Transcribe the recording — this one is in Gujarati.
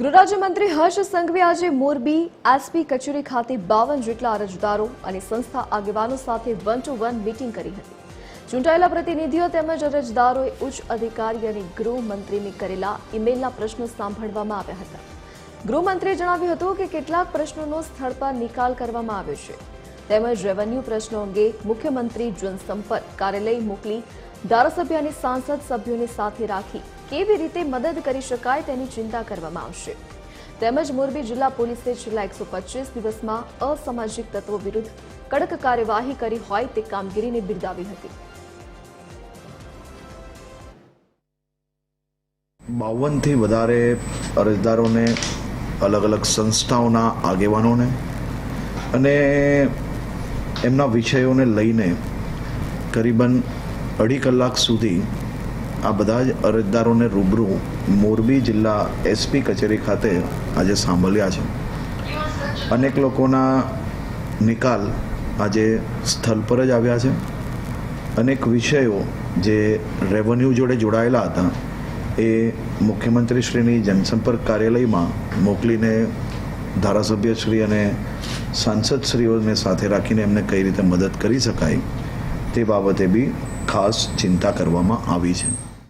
ગૃહરાજ્યમંત્રી હર્ષ સંઘવી આજે મોરબી એસપી કચેરી ખાતે બાવન જેટલા અરજદારો અને સંસ્થા આગેવાનો સાથે વન ટુ વન મીટિંગ કરી હતી. ચૂંટાયેલા પ્રતિનિધિઓ તેમજ અરજદારોએ ઉચ્ચ અધિકારી અને ગૃહમંત્રીને કરેલા ઈમેલના પ્રશ્નો સાંભળવામાં આવ્યા હતા. ગૃહમંત્રીએ જણાવ્યું હતું કે કેટલાક પ્રશ્નોનો સ્થળ પર નિકાલ કરવામાં આવ્યો છે. તેમજ રેવન્યુ પ્રશ્નો અંગે મુખ્યમંત્રી જનસંપર્ક કાર્યાલય મોકલી ધારાસભ્ય અને સાંસદ સભ્યોને સાથે રાખી કેવી રીતે મદદ કરી શકાય તેની ચિંતા કરવામાં આવશે. તેમજ મોરબી જિલ્લા પોલીસે છેલ્લા એકસો દિવસમાં અસામાજિક તત્વો વિરુદ્ધ કડક કાર્યવાહી કરી હોય તે કામગીરીને બિરદાવી હતી. બાવનથી વધારે અરજદારોને અલગ અલગ સંસ્થાઓના આગેવાનોને અને એમના વિષયોને લઈને કરીબન અઢી કલાક સુધી આ બધા જ અરજદારોને રૂબરૂ મોરબી જિલ્લા એસપી કચેરી ખાતે આજે સાંભળ્યા છે. અનેક લોકોના નિકાલ આજે સ્થળ પર જ આવ્યા છે. અનેક વિષયો જે રેવન્યુ જોડે જોડાયેલા હતા એ મુખ્યમંત્રીશ્રીની જનસંપર્ક કાર્યાલયમાં મોકલીને ધારાસભ્યશ્રી અને સાંસદશ્રીઓને સાથે રાખીને એમને કઈ રીતે મદદ કરી શકાય તે બાબતે બી ખાસ ચિંતા કરવામાં આવી છે.